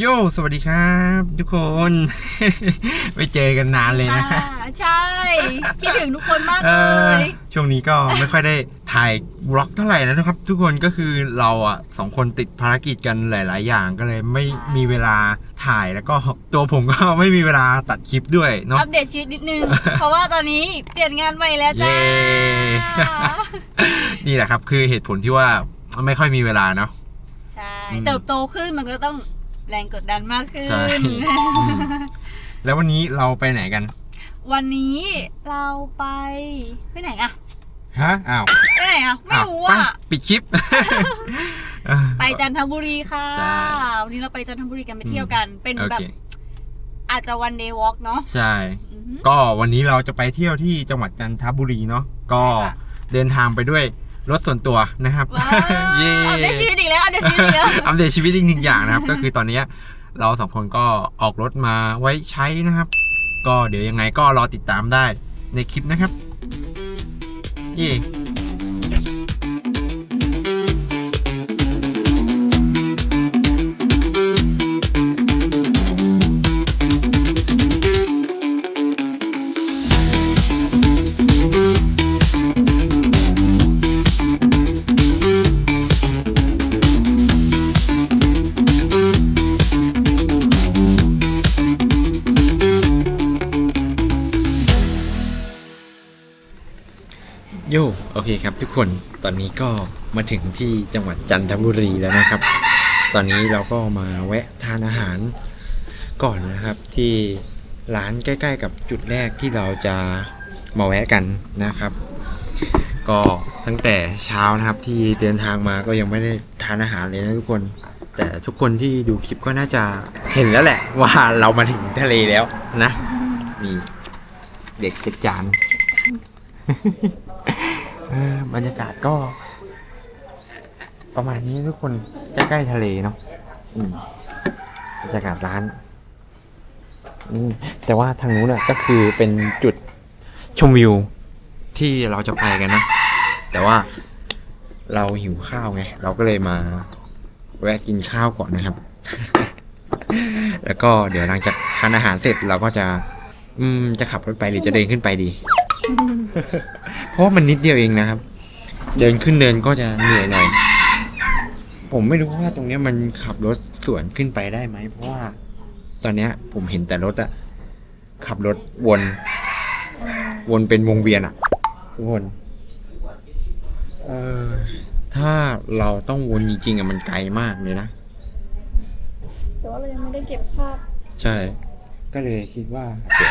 โยสวัสดีครับ ทุกคนไม่เจอกันนานเลยนะค่ะใช่ คิดถึงทุกคนมากเอเลอย ช่วงนี้ก็ไม่ค่อยได้ถ่ายบล็อกเท่าไหร่นะครับ ทุกคนก็คือเราอะสองคนติดภารกิจกันหลาย ๆ อย่างก็เลยไม่มีเวลาถ่ายแล้วก็ตัวผมก็ไม่มีเวลาตัดคลิปด้วยเนาะ อัปเดตชีวิตนิดนึง เพราะว่าตอนนี้เปลี่ยนงานใหม่แล้วจ้า เย้ นี่แหละครับ คือเหตุผลที่ว่าไม่ค่อยมีเวลาเนาะ ใช่ อืม เติบโตขึ้นมันก็ต้อง แรงกดดันมากขึ้น ใช่อืมแล้ววันนี้เราไปไหนกัน วันนี้เราไปไปไหนอะฮะ อ้าวไปไหนอะไม่อ้าวรู้ไปอะปิดคลิป ไปจันทบุรีค่ะ ใช่ วันนี้เราไปจันทบุรีกันไปเที่ยวกัน เป็นโอแบเคบอาจจะวันเดย์วอล์กเนาะใช่ อือหือ ก็วันนี้เราจะไปเที่ยวที่จังหวัดจันทบุรีเนาะ ก็ใช่ค่ะ เดินทางไปด้วย รถส่วนตัวนะครับว้าวเย้อัปเดตชีวิตอีกแล้วอัปเดตชีวิตอีกแล้วอัปเดตชีวิตอีกหนึ่งอย่างนะครับ ก็คือตอนเนี้ยเราสองคนก็ออกรถมาไว้ใช้นะครับ ก็เดี๋ยวยังไงก็รอติดตามได้ในคลิปนะครับ เย่ เคครับทุกคนตอนนี้ก็มาถึงที่จังหวัดจันทบุรีแล้วนะครับ ตอนนี้เราก็มาแวะทานอาหารก่อนนะครับที่ร้านใกล้ๆ กับจุดแรกที่เราจะมาแวะกันนะครับ ก็ตั้งแต่เช้านะครับที่เดินทางมาก็ยังไม่ได้ทานอาหารเลยนะทุกคน แต่ทุกคนที่ดูคลิปก็น่าจะเห็นแล้วแหละ ว่าเรามาถึงทะเลแล้วนะนี่เด็กเช็ดจาน บรรยากาศก็ ประมาณนี้ทุกคนใกล้ๆทะเลเนาะอืมบรรยากาศร้านอืมแต่ว่าทางนู้นน่ะก็คือเป็นจุดชมวิวที่เราจะไปกันนะ แต่ว่าเราหิวข้าวไง เราก็เลยมาแวะกินข้าวก่อนนะครับ แล้วก็เดี๋ยวหลังจากทานอาหารเสร็จเราก็จะ อืมจะขับรถไปหรือจะเดินขึ้นไปดี เพราะว่ามันนิดเดียวเองนะครับ เดินขึ้นเดินก็จะเหนื่อยหน่อย ผมไม่รู้ว่าตรงเนี้ยมันขับรถสวนขึ้นไปได้ไหม เพราะว่า ตอนเนี้ย ผมเห็นแต่รถอะขับรถวน วนเป็นวงเวียนอะทุกคนเออถ้าเราต้องวนจริงๆอะมันไกลมากเลยนะ แต่ว่าเรายังไม่ได้เก็บภาพ ใช่ ก็เลยคิดว่า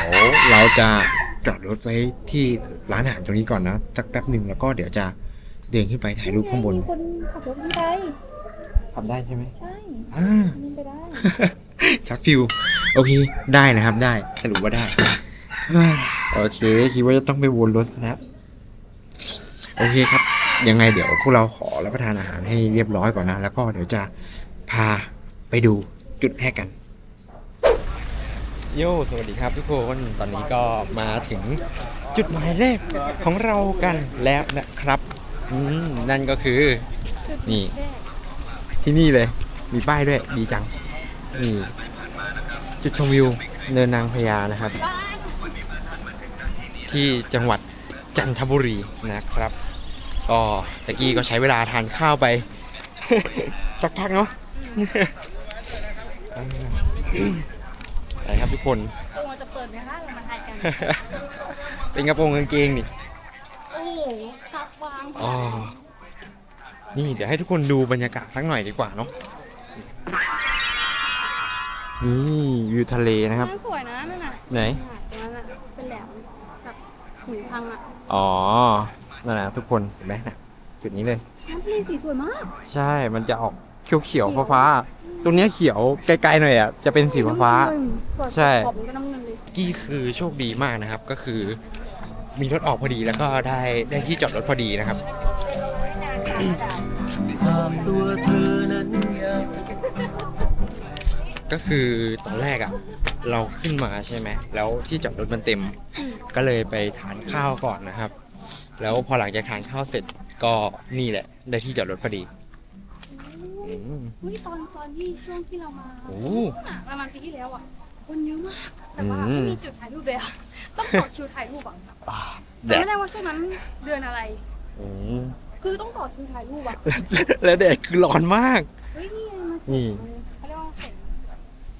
เดี๋ยวเราจะจอดรถไว้ที่ร้านอาหารตรงนี้ก่อนนะสักแป๊บหนึ่งแล้วก็เดี๋ยวจะเดินขึ้นไปถ่ายรูปข้างบน มีคนขับรถขึ้นไป ทำได้ใช่ไหมใช่อ่า ขึ้นไปได้ ชักฟิว โอเค ได้นะครับได้สรุปว่าได้เฮ้ยโอเค คิดว่าจะต้องไปวนรถแล้ว โอเคครับ ยังไงเดี๋ยวพวกเราขอรับประทานอาหารให้เรียบร้อยก่อนนะ แล้วก็เดี๋ยวจะพาไปดูจุดแรกกัน โย สวัสดีครับทุกคน ตอนนี้ก็มาถึงจุดหมายแรกของเรากันแล้วนะครับอืมนั่นก็คือ นี่ ที่นี่เลย มีป้ายด้วย ดีจัง นี่ จุดชมวิว เนินนางพญานะครับ ที่จังหวัดจันทบุรีนะครับ ก็ตะกี้ก็ใช้เวลาทานข้าวไป สักพักเนาะ ไปครับทุกคนตัวจะเปิดไหมคะเรามาถ่ายกันเป็นกระโปรงกางเกงนี่โอ้โหขับวางอ๋อนี่เดี๋ยวให้ทุกคนดูบรรยากาศสักหน่อยดีกว่าเนาะนี่วิวทะเลนะครับนั่นสวยนะนั่นน่ะไหนตรงนั้นน่ะเป็นแหลมแบบหินพังอะอ๋อนั่นนะทุกคนเห็นไหมนะจุดนี้เลยน้ำทะเลสีสวยมาก ใช่มันจะออกเขียวเขียวๆฟ้าๆ ตรงเนี้ยเขียวไกลๆหน่อยอะจะเป็นสีฟ้าส่วนใช่ ขอบมันก็น้ำเงินเลยๆกี้คือโชคดีมากนะครับ ก็คือ มีรถออกพอดีแล้วก็ได้ได้ที่จอดรถพอดีนะครับตัวเธอนั้นยังก็คือตอนแรกอะ่ะ เราขึ้นมาใช่ไหมแล้วที่จอดรถมันเต็ม ก็เลยไปทานข้าวก่อนนะครับ แล้วพอหลังจากทานข้าวเสร็จก็นี่แหละ ได้ที่จอดรถพอดีโอืมเฮ้ยตอนตอนที่ช่วงที่เรามาโอ้ น่ะประมาณปีที่แล้วอะ คนเยอะมาก แต่ว่าอืมไม่มีจุดถ่ายรูปเลยอะต้องต่อคิวถ่ายรูปอะอ่าแดแต่ดไม่ได้ว่าช่วงนั้นเดือนอะไร อืมคือต้องต่อคิวถ่ายรูปอะ แล้วแดดคือร้อนมาก เฮ้ยนี่ไงมันนี่ เขาเรียกว่าเสร็จ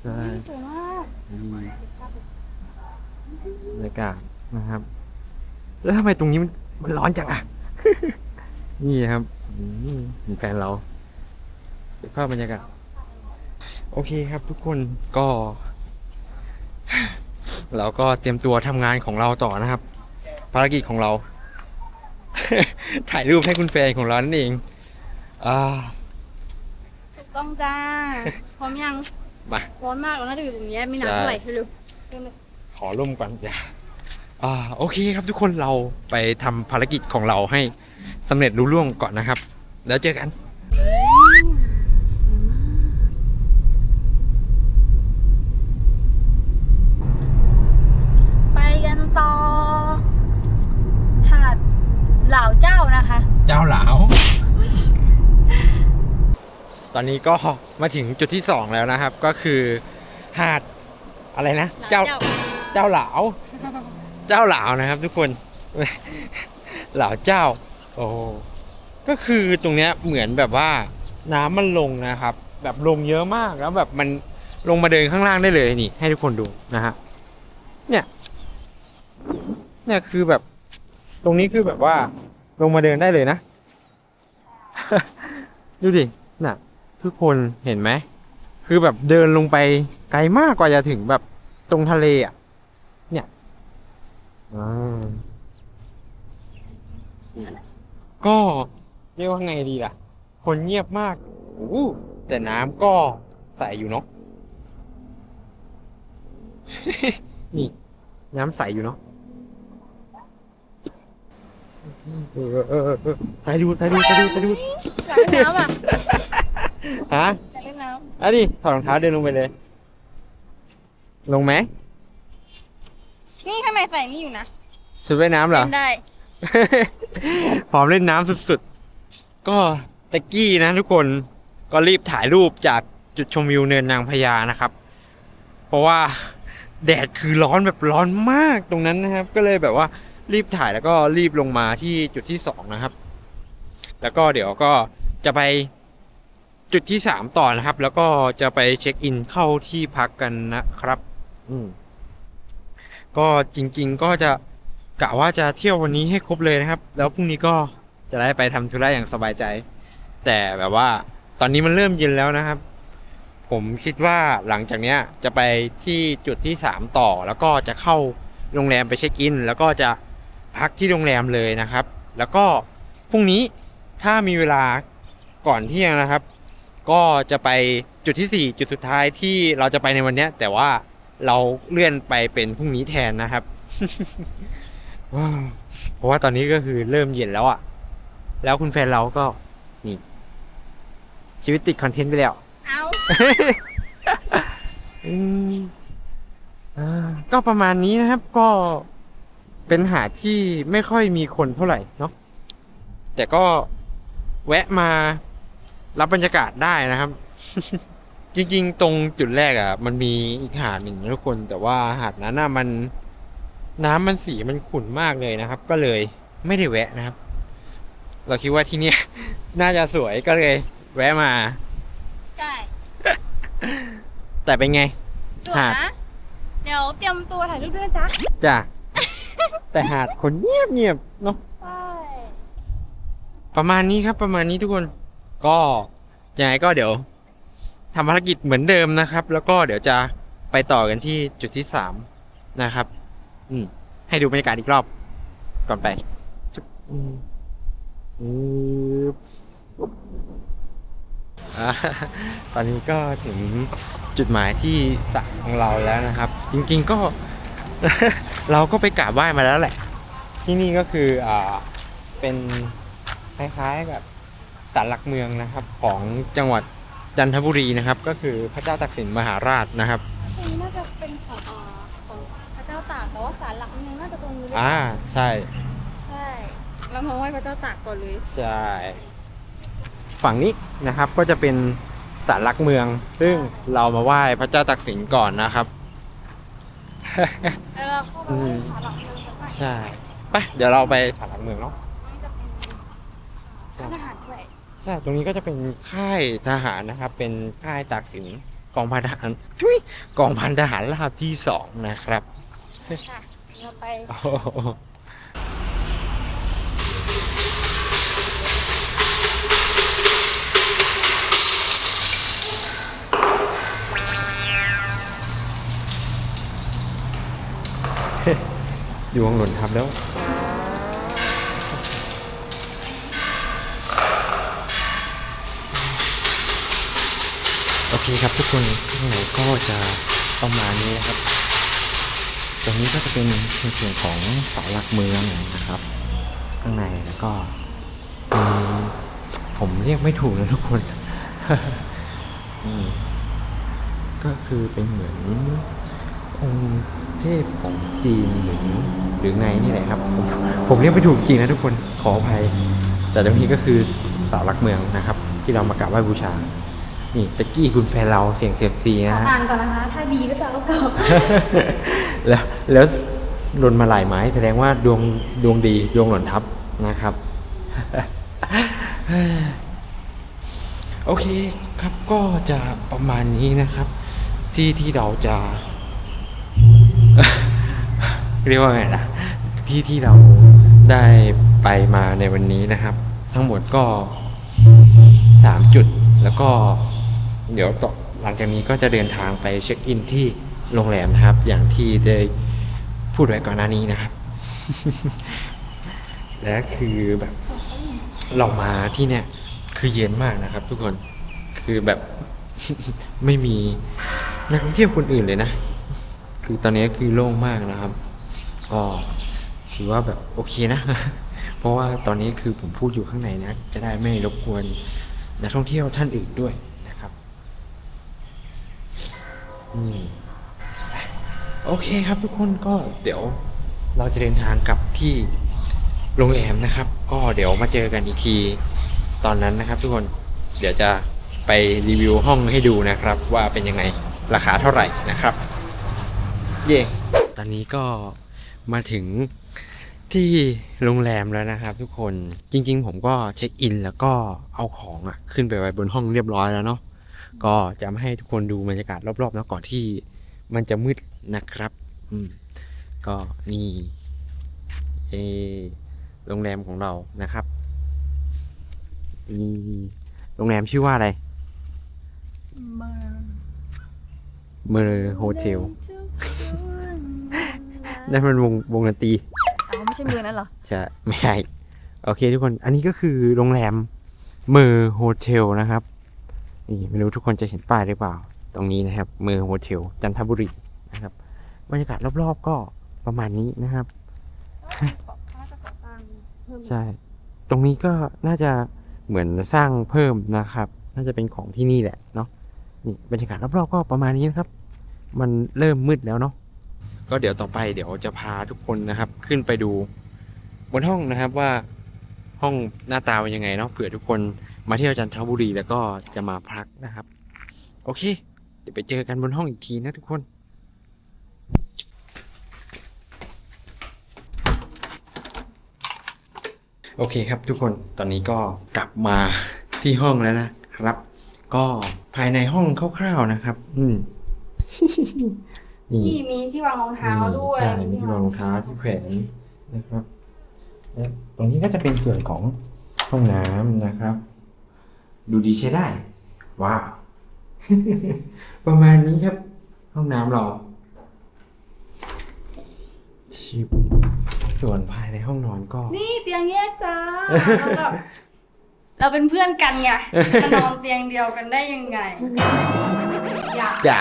ใช่สวยมากอืมบรรยากาศนะครับ แล้วทำไมตรงนี้มันมันร้อนจังอะ นี่ครับอืมมีแฟนเราเก็บ ภาพบรรยากาศโอเคครับทุกคนก็ เราก็เตรียมตัวทำงานของเราต่อนะครับ ภารกิจของเรา ถ่ายรูปให้คุณแฟนของเรานั่นเองอ่าถูกต้องจ้าพร้อมยังมาร้อนมากเราน่าจะอยู่ตรงนี้มีใช่น้ำเท่าไหร่เร็วๆเร็วขอร่มก่อนอย่าอ่าโอเคครับทุกคนเราไปทำภารกิจของเราให้สำเร็จรุ่ร่วงก่อนนะครับ แล้วเจอกัน ๆไปกันต่อ หาดเหล่าเจ้านะคะ เจ้าหลาว ตอนนี้ก็มาถึงจุดที่สองแล้วนะครับ ก็คือหาดอะไรนะ เจ้าเจ้าหลาวเจ้าหลาวนะครับ ทุกคนหลาวเจ้า โอ้ก็คือตรงเนี้ยเหมือนแบบว่าน้ำมันลงนะครับ แบบลงเยอะมากแล้วแบบมันลงมาเดินข้างล่างได้เลยนี่ ให้ทุกคนดูนะฮะเนี่ยเนี่ยคือแบบ ตรงนี้คือแบบว่า ลงมาเดินได้เลยนะ ดูดิน่ะ ทุกคนเห็นไหม คือแบบเดินลงไปไกลมากกว่าจะถึงแบบตรงทะเลอะ เนี่ยอก็เรียกว่าไงดีล่ะ คนเงียบมากโอ้แต่น้ำก็ใสอยู่เนาะ นี่ น้ำใสอยู่เนาะเออเออเออเออถ่ายดูถ่ายดูถ่ายดูถ่ายดูน้ำอะ ฮะอยากเล่นน้อะดิถอดรองเท้าเดินลงไปเลย ลงไหมำนี่ข้างในใส่นี่อยู่นะชุดว่ายน้ำเหรอ เล่นได้ พร้อมเล่นน้ำสุดๆ ก็ตะกี้นะทุกคนก็รีบถ่ายรูปจากจุดชมวิวเนินนางพญานะครับ เพราะว่าแดดคือร้อนแบบร้อนมากตรงนั้นนะครับ ก็เลยแบบว่ารีบถ่ายแล้วก็รีบลงมาที่จุดที่สองนะครับ แล้วก็เดี๋ยวก็จะไป จุดที่สามต่อนะครับ แล้วก็จะไปเช็คอินเข้าที่พักกันนะครับ อืมก็จริง ๆ ก็จะกะว่าจะเที่ยววันนี้ให้ครบเลยนะครับ แล้วพรุ่งนี้ก็จะได้ไปทำธุระอย่างสบายใจ แต่แบบว่า ตอนนี้มันเริ่มเย็นแล้วนะครับ ผมคิดว่าหลังจากเนี้ยจะไปที่จุดที่สามต่อ แล้วก็จะเข้าโรงแรมไปเช็คอิน แล้วก็จะพักที่โรงแรมเลยนะครับ แล้วก็พรุ่งนี้ถ้ามีเวลาก่อนเที่ยงนะครับ ก็จะไปจุดที่สี่จุดสุดท้ายที่เราจะไปในวันเนี้ยแต่ว่าเราเลื่อนไปเป็นพรุ่งนี้แทนนะครับว้าวเพราะว่าตอนนี้ก็คือเริ่มเย็นแล้วอะ่ะ แล้วคุณแฟนเราก็ นี่ ชีวิตติดคอนเทนต์ไปแล้ว เอาอืมอ่าก็ประมาณนี้นะครับก็เป็นหาดที่ไม่ค่อยมีคนเท่าไหร่เนาะแต่ก็แวะมา รับบรรยากาศได้นะครับ จริงๆ ตรงจุดแรกอะ่ะ มันมีอีกหาดหนึ่งนะทุกคนแต่ว่าหาดนั้นน่ะมันน้ำมันสีมันขุ่นมากเลยนะครับ ก็เลยไม่ได้แวะนะครับ เราคิดว่าที่เนี่ยน่าจะสวยก็เลย แวะมา ใช่แต่เป็นไงสวยหาดนะ เดี๋ยวเตรียมตัวถ่ายรูปด้วยนะจ๊ะ จ้ะ แต่หาดคนเงียบเงียบๆเนาะใช่ ประมาณนี้ครับประมาณนี้ทุกคน ก็ยังไงก็เดี๋ยวทำภารกิจเหมือนเดิมนะครับ แล้วก็เดี๋ยวจะไปต่อกันที่จุดที่สามนะครับ อืม ให้ดูบรรยากาศอีกรอบ ก่อนไปอืมอตอนนี้ก็ถึงจุดหมายที่สามของเราแล้วนะครับ จริงๆก็ เราก็ไปกราบไหว้มาแล้วแหละ ที่นี่ก็คืออ่าเป็นคล้ายๆกับ ศาลหลักเมืองนะครับของจังหวัดจันทบุรีนะครับ ก็คือพระเจ้าตักสินมหาราชนะครับตรงนี้น่าจะเป็นของอ่าของพระเจ้าตากแต่ว่าศาลหลักเมืองน่าจะตรงนี้หรือเปอ่าล่าใช่ใช่เรามาไหว้พระเจ้าตากก่อนเลยใช่ฝั่งนี้นะครับก็จะเป็นศาลหลักเมือง ซึ่งเรามาไหว้พระเจ้าตักสินก่อนนะครับ แล้วเราเข้าไปที่ศาลหลักเมืองกันไปใช่ไปเดี๋ยวเราไปศาลหลักเมืองเนาะ นี่จะเป็นร้านอาหารด้วย ใช่ตรงนี้ก็จะเป็นค่ายทหารนะครับ เป็นค่ายตากสินกองพันทหารทุยกองพันทหารราบที่สองนะครับค่ะเราไปโอ้โหดวงหล่นทับแล้ว โอเคครับทุกคนข้างในก็จะประมาณนี้นะครับ ตรงนี้ก็จะเป็นในส่วนของเสาหลักเมืองนะครับ ข้างในแล้วก็มีผมเรียกไม่ถูกนะทุกคนอืมก็คือเป็นเหมือนองค์เทพของจีนหรือหรือไงนี่แหละครับ ผมผมเรียกไม่ถูกจริงนะทุกคนขออภัย แต่ตรงนี้ก็คือเสาหลักเมืองนะครับ ที่เรามากราบไหว้บูชา นี่ตะกี้คุณแฟนเราเสียงเสียบซีนะฮะ อ่านก่อนนะคะ ถ้าดีก็จะเอากลับ แล้วแล้วหล่นมาหลายไม้แสดงว่าดวงดวงดีดวงหล่นทับนะครับ โอเคครับก็จะประมาณนี้นะครับ ที่ที่เราจะ เรียกว่าไงล่ะ ที่ที่เราได้ไปมาในวันนี้นะครับ ทั้งหมดก็สามจุดแล้วก็ เดี๋ยวต่อหลังจากนี้ก็จะเดินทางไปเช็คอินที่โรงแรมนะครับ อย่างที่ได้พูดไว้ก่อนหน้านี้นะครับ และคือแบบเรามาที่เนี่ย คือเย็นมากนะครับ ทุกคนคือแบบไม่มีนักท่องเที่ยวคนอื่นเลยนะ คือตอนนี้คือโล่งมากนะครับ ก็ถือว่าแบบโอเคนะ เพราะว่าตอนนี้คือผมพูดอยู่ข้างในนะ จะได้ไม่รบกวนนักท่องเที่ยวท่านอื่นด้วยนะครับ อืมโอเคครับทุกคนก็เดี๋ยวเราจะเดินทางกลับที่โรงแรมนะครับ ก็เดี๋ยวมาเจอกันอีกทีตอนนั้นนะครับ ทุกคนเดี๋ยวจะไปรีวิวห้องให้ดูนะครับ ว่าเป็นยังไงราคาเท่าไหร่นะครับ เย่ตอนนี้ก็มาถึงที่โรงแรมแล้วนะครับ ทุกคนจริง ๆ ผมก็เช็คอินแล้วก็เอาของอะขึ้นไปไว้บนห้องเรียบร้อยแล้วเนาะ ก็จะมาให้ทุกคนดูบรรยากาศรอบๆแล้วก่อนที่มันจะมืดนะครับ อืมก็นี่เออโรงแรมของเรานะครับนี่โรงแรมชื่อว่าอะไรเมอร์โฮเทลนั่นมันวงวงดนตรีอ๋อไม่ใช่เมืองนั้นเหรอใช่ไม่ใช่ โอเคทุกคน อันนี้ก็คือโรงแรมเมอร์โฮเทลนะครับ นี่ไม่รู้ทุกคนจะเห็นป้ายหรือเปล่า ตรงนี้นะครับ เมอร์โฮเทลจันทบุรีนะครับบรรยากาศรอบๆก็ประมาณนี้นะครับ ใช่ ตรงนี้ก็น่าจะเหมือนสร้างเพิ่มนะครับ น่าจะเป็นของที่นี่แหละเนาะนี่บรรยากาศรอบๆก็ประมาณนี้นะครับ มันเริ่มมืดแล้วเนาะก็เดี๋ยวต่อไปเดี๋ยวจะพาทุกคนนะครับ ขึ้นไปดูบนห้องนะครับว่าห้องหน้าตาเป็นยังไงเนาะเผื่อทุกคน มาเที่ยวจันทบุรีแล้วก็จะมาพักนะครับ โอเค เดี๋ยวไปเจอกันบนห้องอีกทีนะทุกคน โอเคครับทุกคนตอนนี้ก็กลับมาที่ห้องแล้วนะครับ ก็ภายในห้องคร่าวๆนะครับ อืมนี่ที่มีที่วางรองเท้าด้วยใช่มีที่วางรองเท้าที่แขวนนะครับและตรงนี้ก็จะเป็นส่วนของห้องน้ำนะครับ ดูดีใช้ได้ ว้าว ประมาณนี้ครับ ห้องน้ำเรา ชิบส่วนภายในห้องนอนก็ นี่เตียงแยกจ้าเราแบบเราเป็นเพื่อนกันไงจะนอนเตียงเดียวกันได้ยังไง อย่าจ้ะ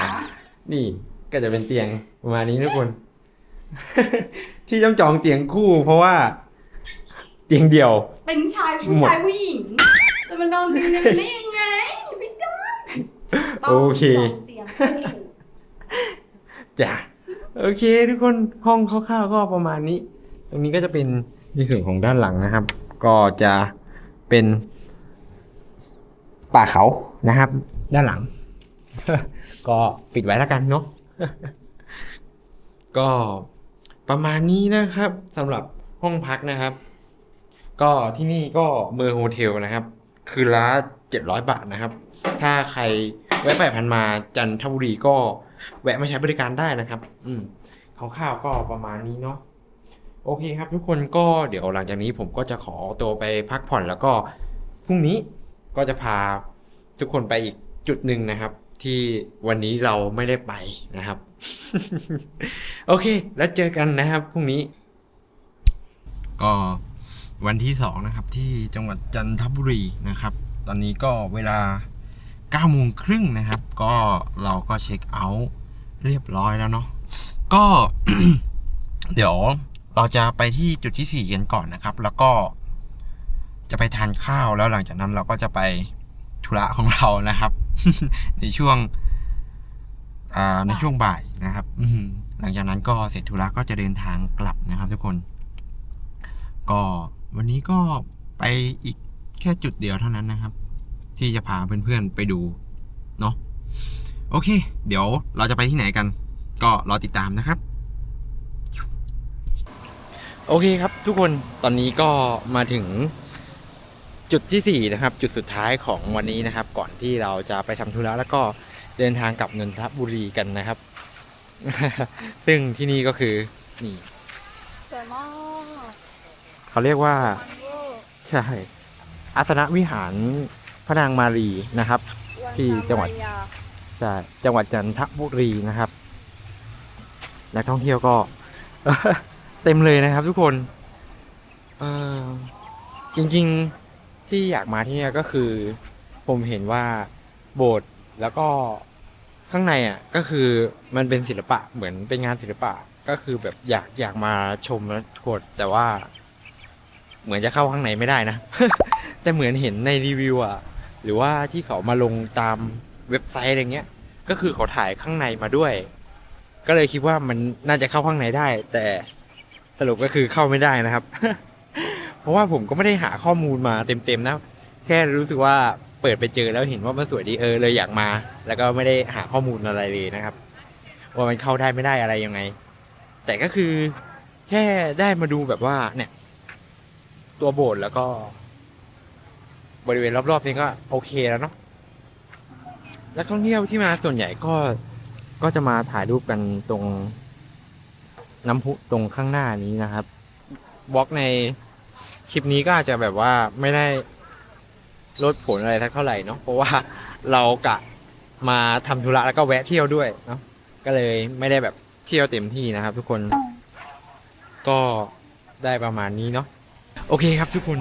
นี่ก็จะเป็นเตียงประมาณนี้ทุกคน ที่ต้องจองเตียงคู่เพราะว่า เตียงเดียว เป็นชายผู้ชายผู้หญิง จะมานอนเตียงเดียวกันได้ยังไงไม่ได้ต้งโอเคสองเตียงเพื่อนถูกจ้ะโอเค ทุกคนห้องคร่าวๆก็ประมาณนี้ ตรงนี้ก็จะเป็นในส่วนของด้านหลังนะครับ ก็จะเป็น ป่าเขานะครับ ด้านหลัง ก็ปิดไว้แล้วกันเนาะ ก็ประมาณนี้นะครับสำหรับห้องพักนะครับ ก็ที่นี่ก็เมอร์โฮเทลนะครับ คือละเจ็ดร้อยบาทนะครับ ถ้าใครแวะไปผ่านมาจันทบุรีก็แวะมาใช้บริการได้นะครับ อืมคร่าวๆก็ประมาณนี้เนาะโอเคครับ ทุกคนก็เดี๋ยวหลังจากนี้ผมก็จะขอตัวไปพักผ่อนแล้วก็พรุ่งนี้ก็จะพาทุกคนไปอีกจุดหนึ่งนะครับ ที่วันนี้เราไม่ได้ไปนะครับ โอเค แล้วเจอกันนะครับพรุ่งนี้ ก็ วันที่สองนะครับที่จังหวัดจันทบุรีนะครับ ตอนนี้ก็เวลา9โมงครึ่งนะครับ ก็เราก็เช็คเอาท์เรียบร้อยแล้วเนาะก็เดี๋ยวเราจะไปที่จุดที่สี่กันก่อนนะครับ แล้วก็จะไปทานข้าวแล้วหลังจากนั้นเราก็จะไปธุระของเรานะครับ ในช่วงในช่วงบ่ายนะครับหลังจากนั้นก็เสร็จธุระก็จะเดินทางกลับนะครับ ทุกคน ก็ วันนี้ก็ไปอีกแค่จุดเดียวเท่านั้นนะครับ ที่จะพาเพื่อนๆไปดูเนาะโอเค เดี๋ยวเราจะไปที่ไหนกัน ก็รอติดตามนะครับ โอเคครับทุกคนตอนนี้ก็มาถึงจุดที่สี่นะครับ จุดสุดท้ายของวันนี้นะครับ ก่อนที่เราจะไปทำธุระแล้วก็เดินทางกลับนนทบุรีกันนะครับ ซึ่งที่นี่ก็คือนี่สวยมาก เขาเรียกว่า ใช่ อาสนะวิหารพระนางมารีนะครับ ที่จังหวัดใช่จังหวัดจันทบุรีนะครับนักท่องเที่ยวก็เต็มเลยนะครับ ทุกคนเออจริงๆที่อยากมาที่เนี่ยก็คือ ผมเห็นว่าโบสถ์แล้วก็ข้างในอะก็คือมันเป็นศิลปะเหมือนเป็นงานศิลปะก็คือแบบอยากอยากมาชมแล้วกดแต่ว่า เหมือนจะเข้าข้างในไม่ได้นะ แต่เหมือนเห็นในรีวิวอะ หรือว่าที่เขามาลงตามเว็บไซต์อะไรเงี้ย ก็คือเขาถ่ายข้างในมาด้วย ก็เลยคิดว่ามันน่าจะเข้าข้างในได้ แต่สรุปก็คือเข้าไม่ได้นะครับ เพราะว่าผมก็ไม่ได้หาข้อมูลมาเต็มๆนะ แค่รู้สึกว่าเปิดไปเจอแล้วเห็นว่ามันสวยดีเออเลยอยากมา แล้วก็ไม่ได้หาข้อมูลอะไรเลยนะครับ ว่ามันเข้าได้ไม่ได้อะไรยังไง แต่ก็คือแค่ได้มาดูแบบว่าเนี่ย ตัวโบสถ์แล้วก็ บริเวณรอบๆนี้ก็โอเคแล้วเนาะนักท่องเที่ยวที่มาส่วนใหญ่ก็ก็จะมาถ่ายรูปกันตรงน้ำพุตรงข้างหน้านี้นะครับบล็อกในคลิปนี้ก็อาจจะแบบว่าไม่ได้ลดผลอะไรทักเท่าไหร่เนาะเพราะว่าเรากะมาทำธุระแล้วก็แวะเที่ยวด้วยเนาะก็เลยไม่ได้แบบเที่ยวเต็มที่นะครับ ทุกคนก็ได้ประมาณนี้เนาะ โอเคครับทุกคน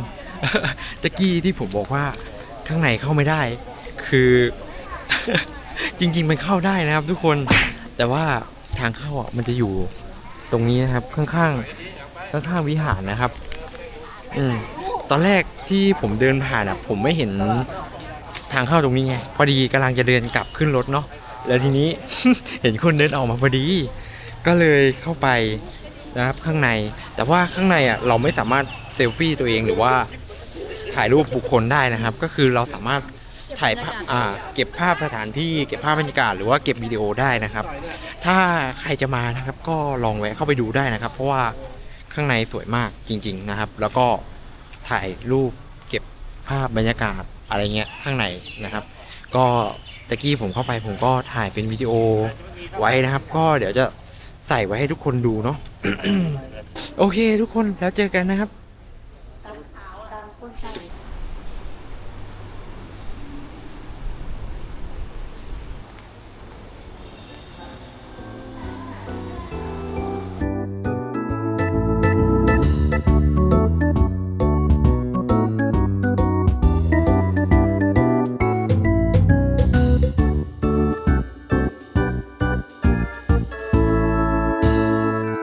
ตะกี้ที่ผมบอกว่าข้างในเข้าไม่ได้ คือ จริง ๆ มันเข้าได้นะครับทุกคน แต่ว่าทางเข้าอะมันจะอยู่ตรงนี้นะครับข้างๆข้างๆวิหารนะครับ อืมตอนแรกที่ผมเดินผ่านอะ ผมไม่เห็นทางเข้าตรงนี้ไงพอดีกำลังจะเดินกลับขึ้นรถเนาะแล้วทีนี้ เห็นคนเดินออกมาพอดี ก็เลยเข้าไปนะครับข้างใน แต่ว่าข้างในอะเราไม่สามารถ เซลฟี่ตัวเองหรือว่าถ่ายรูปบุคคลได้นะครับ ก็คือเราสามารถถ่ายภาพอ่าเก็บภาพสถานที่เก็บภาพบรรยากาศหรือว่าเก็บวิดีโอได้นะครับ ถ้าใครจะมานะครับ ก็ลองแวะเข้าไปดูได้นะครับ เพราะว่าข้างในสวยมากจริง ๆนะครับ แล้วก็ถ่ายรูปเก็บภาพบรรยากาศอะไรเงี้ยข้างในนะครับ ก็ตะกี้ผมเข้าไปผมก็ถ่ายเป็นวิดีโอไว้นะครับ ก็เดี๋ยวจะใส่ไว้ให้ทุกคนดูเนาะโอเคทุกคนแล้วเจอกันนะครับ